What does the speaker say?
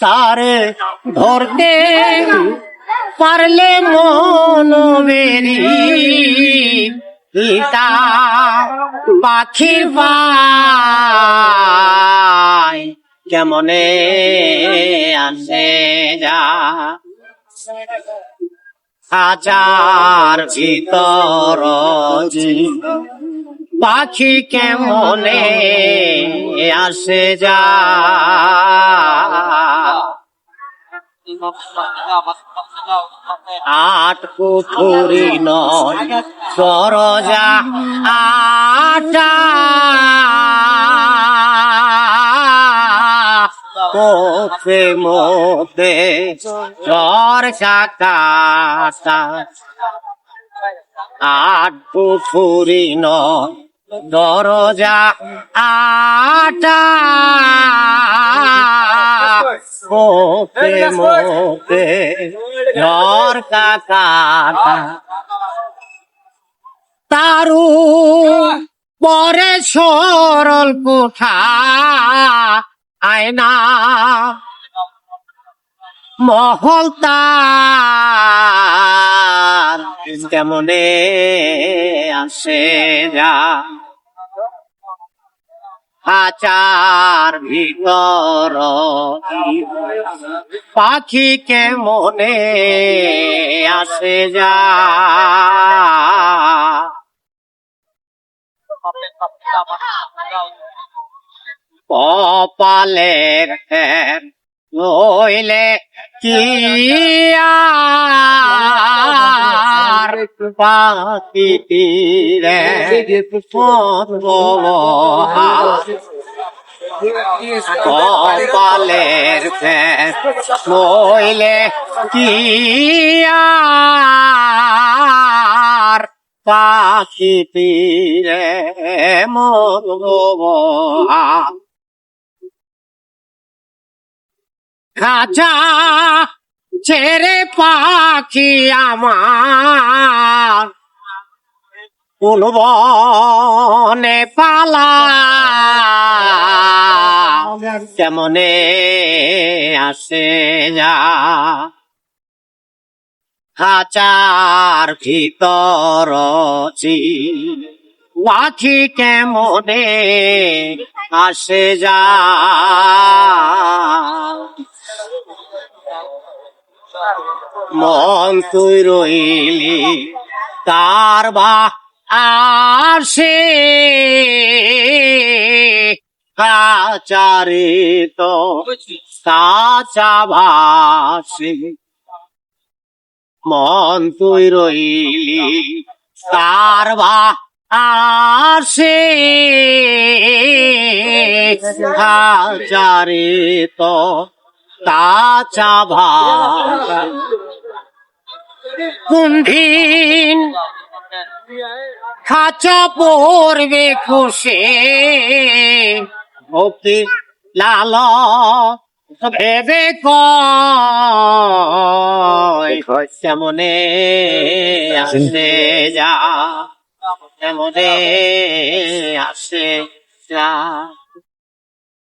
তারে ধরতে পারলে মন বেরি পিতা পাখির পায় কেমনে আসে যা? হাজার ভিতর পাখি কেমনে আসে যা? আট পুকুরি নয় সরজা আটা। কোথে মতে চর চাকাটা। আট পুকুরি নয় দরজা আটা। মোতে মোতে ঝড় কাকাটা তারু পরে সরল কোঠা আয়না। মহল তার কেমনে আসে যা? আচার ভিতর। পাখি কে মনে আসে যা? কপালের নইলে কি আর পাখি তীরে কপালের নইলে কি আর পাখি তীরে মরব খাঁচা ছেড়ে পাখি আমার। বনে পালা। কেমনে আসে যা। খাঁচার ভিতর পাখি কেমনে আসে যা। মন তুই রইলি তার বা আসে কাচারে তো কাচা ভাসে মন তুই রইলি তার বা আসে কাচারে তো কাচা ভাসে কুণ্ঠিন খাঁচা পড়বে খুশে। ভক্তি লাল ভেবে কেমনে আসে যা কেমনে আসে যা।